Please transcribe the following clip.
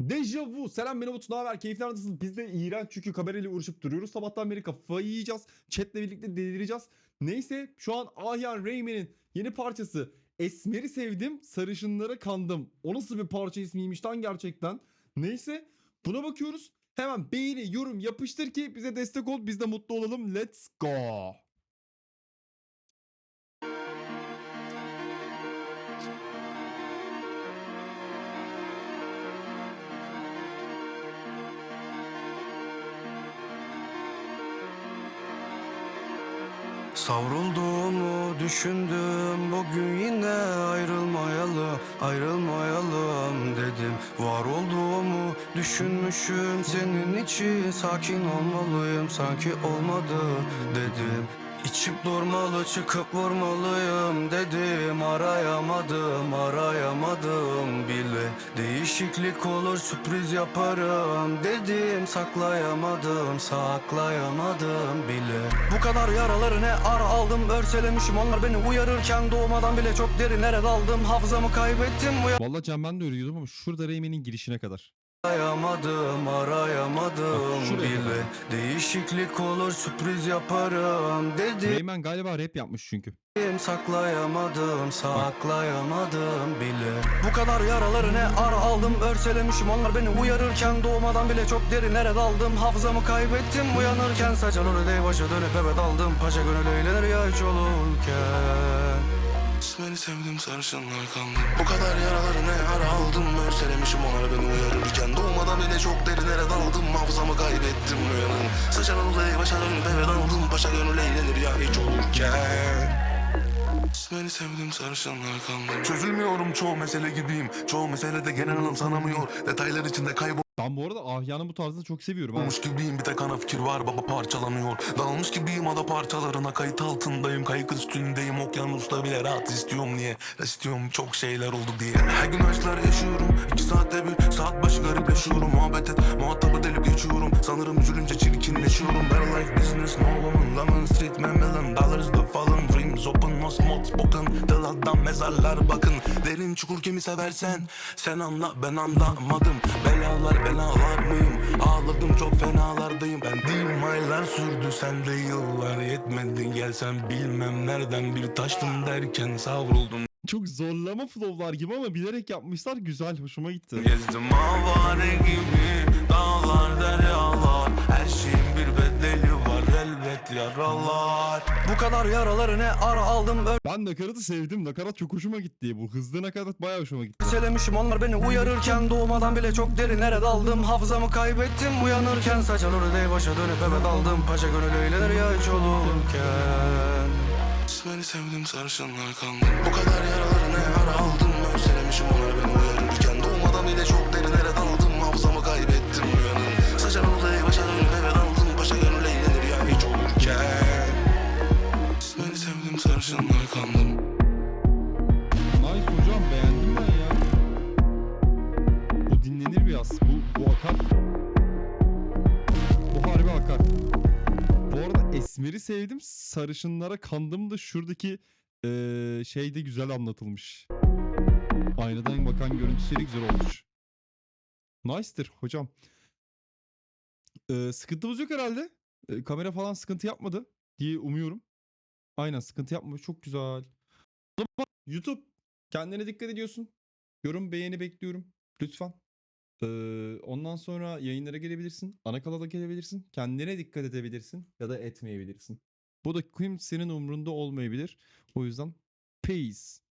Deja vu. Selam Umut. Ne haber? Keyifler nasıl? Biz de iğrenç çünkü kamerayla uğraşıp duruyoruz. Sabahtan beri kafayı yiyeceğiz. Chat'le birlikte delireceğiz. Neyse şu an Ahyan Reymen'in yeni parçası Esmer'i sevdim, sarışınlara kandım. O nasıl bir parça ismiymiş lan gerçekten. Neyse buna bakıyoruz. Hemen beğeni, yorum yapıştır ki bize destek ol. Biz de mutlu olalım. Let's go. Savrulduğumu düşündüm bugün yine ayrılmayalım ayrılmayalım dedim. Var olduğumu düşünmüşüm senin için sakin olmalıyım sanki olmadı dedim İçip durmalı çıkıp vurmalıyım dedim. Arayamadım arayamadım bile. Değişiklik olur sürpriz yaparım dedim. Saklayamadım saklayamadım bile. Bu kadar yaraları ne ara aldım? Örselemişim. Onlar beni uyarırken Doğmadan bile çok derinlere daldım Hafızamı kaybettim. Vallahi Can ben de öyle diyordum ama şurada Reymen'in girişine kadar. Arayamadım arayamadım. Bile. Değişiklik olur sürpriz yaparım dedim Reymen galiba rap yapmış çünkü. Saklayamadım, saklayamadım bile. Bu kadar yaraları ne ara aldım? Örselemişim. Onlar beni uyarırken Doğmadan bile çok derinlere daldım. Hafızamı kaybettim. Uyanırken Saçan orada başa dönüp eve daldım. Paşa gönül eğlenir ya hiç olurken İsmini sevdim sarışınlar kandım Bu kadar yaraları ne ara aldım? Örselemişim onlar beni uyarırken Doğmadan bile çok derinlere daldım. Hafızamı kaybettim uyanırım Saçan orada başa dönüp eve daldım. Paşa gönül eğlenir ya hiç olurken. Beni sevdim sarışınlar kandım Çözülmüyorum çoğu mesele gibiyim. Çoğu meselede genel anlam sanamıyor Detaylar içinde kaybolmuş Ben bu arada Ahyan'ın bu tarzını çok seviyorum ha. gibiyim Bir tek ana fikir var baba parçalanıyor. Dağılmış gibiyim ada parçalarına Kayıt altındayım. Kaygı üstündeyim Okyanusta bile rahat istiyorum. Niye? İstiyorum çok şeyler oldu diye. Her gün aşklar yaşıyorum İki saatte bir saat başı garipleşiyorum Muhabbet et. Muhatabı delip geçiyorum. Sanırım üzülünce çirkinleşiyorum. Better life business no woman Lemon street me million dollars the fallen Dreams open most mod spoken. Dıldan mezarlar bakın. Derin çukur kimi seversen Sen anla ben anlamadım. Belalar belalar mıyım? Ağladım çok fenalardayım. Ben değilim aylar sürdü Sen de yıllar yetmedi Gelsen bilmem nereden bir taştım derken savruldum Çok zorlama flow'lar gibi ama bilerek yapmışlar. Güzel, hoşuma gitti. Gezdim avare gibi Dağlar deryalar Her şeyin bir bedeli var elbet yaralar Bu kadar yaraları ne ara aldım Ben nakaratı sevdim. Nakarat çok hoşuma gitti. Bu hızlı nakarat bayağı hoşuma gitti. Örselemişim onlar beni uyarırken Doğmadan bile çok derinlere daldım Hafızamı kaybettim uyanırken Saçan orada başa dönüp eve daldım Paşa gönül eğlenir ya hiç olurken Beni sevdim sarışınlar kandım Bu kadar yaraları ne ara aldım Örselemişim onlar beni uyarırken Doğmadan bile çok derinlere daldım Hafızamı kaybettim uyanırım Saçan orada başa dönüp eve daldım Paşa gönül eğlenir ya hiç olurken Beni sevdim sarışınlar kandım Nice hocam beğendim ben ya. Bu dinlenir biraz. Bu, bu akar. Bu harbi akar. Bu arada Esmer'i sevdim. Sarışınlara kandım da şuradaki eee şey de güzel anlatılmış. Aynadan bakan görüntüsü de güzel olmuş. Nice'tir hocam. Eee, sıkıntımız yok herhalde. Eee, kamera falan sıkıntı yapmadı diye umuyorum. Aynen sıkıntı yapmadı. Çok güzel. YouTube kendine dikkat ediyorsun. Yorum beğeni bekliyorum. Lütfen. Eee, ondan sonra yayınlara gelebilirsin. Ana kanala gelebilirsin. Kendine dikkat edebilirsin ya da etmeyebilirsin. Bu da kimsenin umrunda olmayabilir. O yüzden peace.